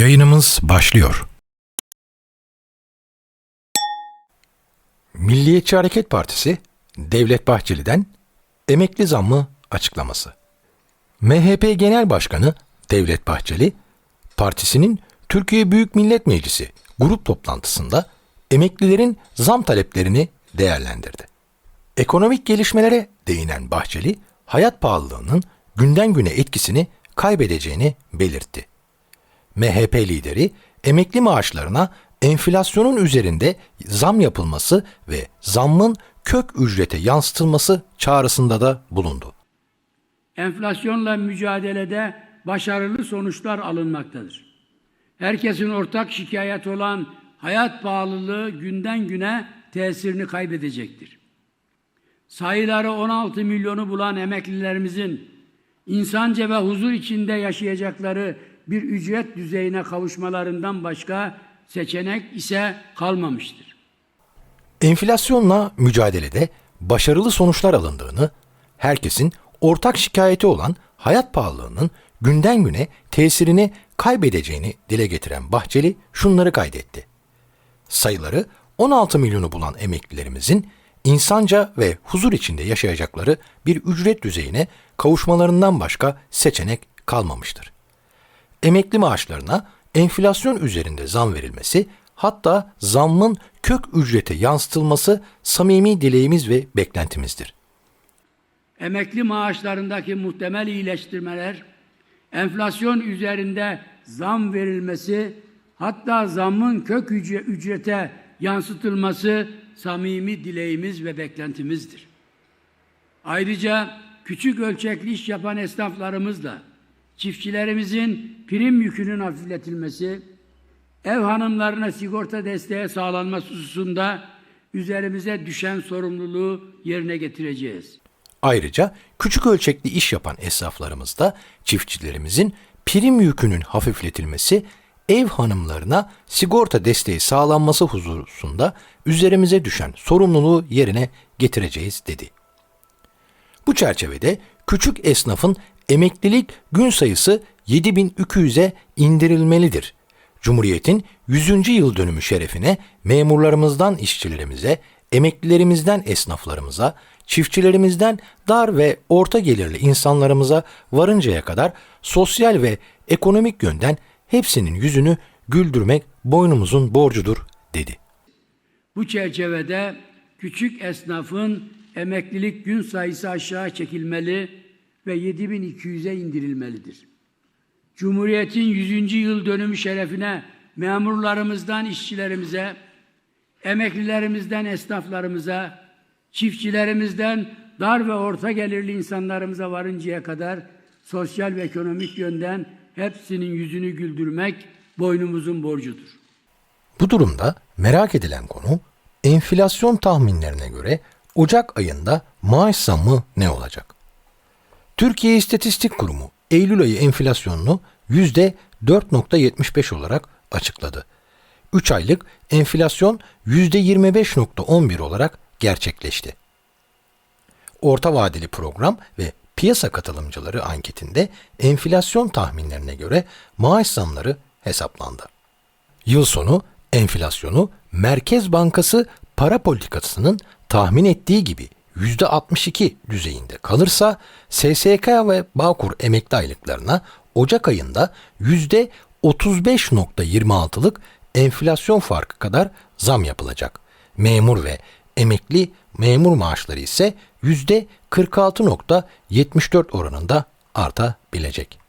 Yayınımız başlıyor. Milliyetçi Hareket Partisi, Devlet Bahçeli'den emekli zammı açıklaması. MHP Genel Başkanı Devlet Bahçeli, partisinin Türkiye Büyük Millet Meclisi grup toplantısında emeklilerin zam taleplerini değerlendirdi. Ekonomik gelişmelere değinen Bahçeli, hayat pahalılığının günden güne etkisini kaybedeceğini belirtti. MHP lideri emekli maaşlarına enflasyonun üzerinde zam yapılması ve zammın kök ücrete yansıtılması çağrısında da bulundu. enflasyonla mücadelede başarılı sonuçlar alınmaktadır. Herkesin ortak şikayet olan hayat pahalılığı günden güne tesirini kaybedecektir. Sayıları 16 milyonu bulan emeklilerimizin insanca ve huzur içinde yaşayacakları bir ücret düzeyine kavuşmalarından başka seçenek ise kalmamıştır. Enflasyonla mücadelede başarılı sonuçlar alındığını, herkesin ortak şikayeti olan hayat pahalılığının günden güne tesirini kaybedeceğini dile getiren Bahçeli şunları kaydetti. Sayıları 16 milyonu bulan emeklilerimizin insanca ve huzur içinde yaşayacakları bir ücret düzeyine kavuşmalarından başka seçenek kalmamıştır. Emekli maaşlarına enflasyon üzerinde zam verilmesi, hatta zammın kök ücrete yansıtılması samimi dileğimiz ve beklentimizdir. emekli maaşlarındaki muhtemel iyileştirmeler, enflasyon üzerinde zam verilmesi, hatta zammın kök ücre- ücrete yansıtılması samimi dileğimiz ve beklentimizdir. Ayrıca küçük ölçekli iş yapan esnaflarımızla çiftçilerimizin prim yükünün hafifletilmesi, ev hanımlarına sigorta desteği sağlanması hususunda üzerimize düşen sorumluluğu yerine getireceğiz. Ayrıca küçük ölçekli iş yapan esnaflarımızda çiftçilerimizin prim yükünün hafifletilmesi, ev hanımlarına sigorta desteği sağlanması hususunda üzerimize düşen sorumluluğu yerine getireceğiz dedi. Bu çerçevede küçük esnafın emeklilik gün sayısı 7200'e indirilmelidir. Cumhuriyet'in 100. yıl dönümü şerefine memurlarımızdan işçilerimize, emeklilerimizden esnaflarımıza, çiftçilerimizden dar ve orta gelirli insanlarımıza varıncaya kadar sosyal ve ekonomik yönden hepsinin yüzünü güldürmek boynumuzun borcudur dedi. Bu çerçevede küçük esnafın emeklilik gün sayısı aşağı çekilmeli ve 7200'e indirilmelidir. Cumhuriyet'in 100. yıl dönümü şerefine memurlarımızdan işçilerimize, emeklilerimizden esnaflarımıza, çiftçilerimizden dar ve orta gelirli insanlarımıza varıncaya kadar sosyal ve ekonomik yönden hepsinin yüzünü güldürmek boynumuzun borcudur. Bu durumda merak edilen konu enflasyon tahminlerine göre Ocak ayında maaş zammı ne olacak? Türkiye İstatistik Kurumu Eylül ayı enflasyonunu %4.75 olarak açıkladı. 3 aylık enflasyon %25.11 olarak gerçekleşti. Orta vadeli program ve piyasa katılımcıları anketinde enflasyon tahminlerine göre maaş zamları hesaplandı. Yıl sonu enflasyonu Merkez Bankası para politikasının tahmin ettiği gibi %62 düzeyinde kalırsa SSK ve Bağkur emekli aylıklarına Ocak ayında %35.26'lık enflasyon farkı kadar zam yapılacak. Memur ve emekli memur maaşları ise %46.74 oranında artabilecek.